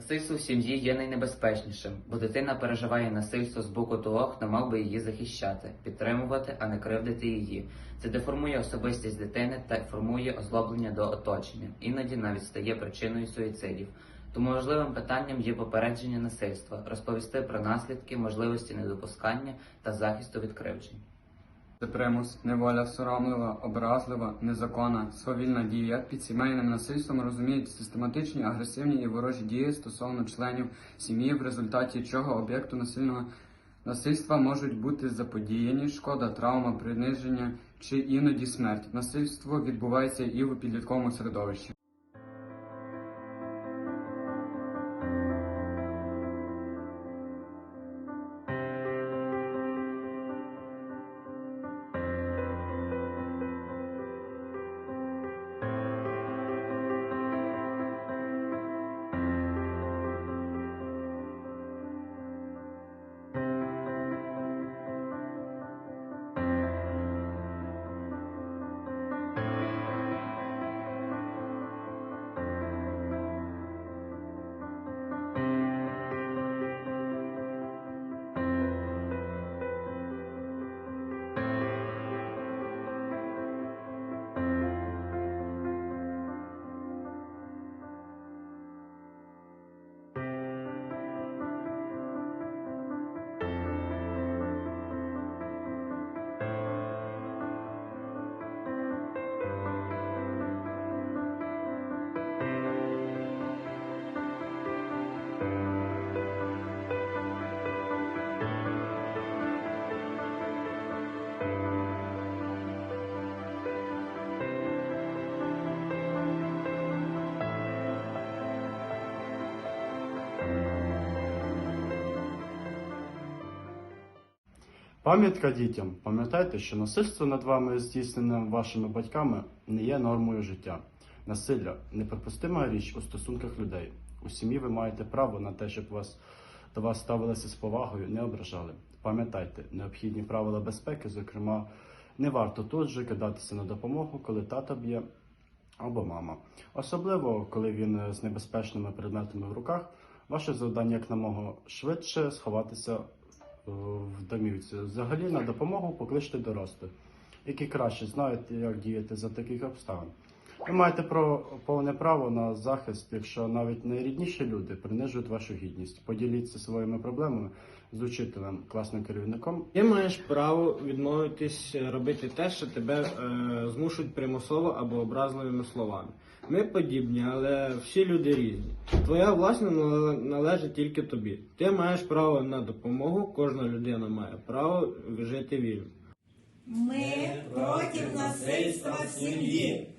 Насильство в сім'ї є найнебезпечнішим, бо дитина переживає насильство з боку того, хто мав би її захищати, підтримувати, а не кривдити її. Це деформує особистість дитини та формує озлоблення до оточення, іноді навіть стає причиною суїцидів. Тому важливим питанням є попередження насильства, розповісти про наслідки, можливості недопускання та захисту від кривджень. Це примус, неволя, соромлива, образлива, незаконна, свавільна дія. Під сімейним насильством розуміють систематичні, агресивні і ворожі дії стосовно членів сім'ї, в результаті чого об'єкту насильного насильства можуть бути заподіяні шкода, травма, приниження чи іноді смерть. Насильство відбувається і в підлітковому середовищі. Пам'ятка дітям. Пам'ятайте, що насильство над вами, здійснене вашими батьками, не є нормою життя. Насилля неприпустима річ у стосунках людей. У сім'ї ви маєте право на те, щоб вас до вас ставилися з повагою, не ображали. Пам'ятайте, необхідні правила безпеки, зокрема, не варто тут же кидатися на допомогу, коли тато б'є або мама. Особливо, коли він з небезпечними предметами в руках, ваше завдання якнамога швидше сховатися в домівці. Взагалі на допомогу покличте дорослих, які краще знають, як діяти за таких обставин. Ви маєте про повне право на захист, якщо навіть найрідніші люди принижують вашу гідність. Поділіться своїми проблемами з учителем, класним керівником Ти маєш право відмовитись робити те, що тебе е, змушують примусово або образливими словами. Ми подібні, але всі люди різні. Твоя власна належить тільки тобі. Ти маєш право на допомогу, кожна людина має право жити вільно. Ми проти насильства в сім'ї.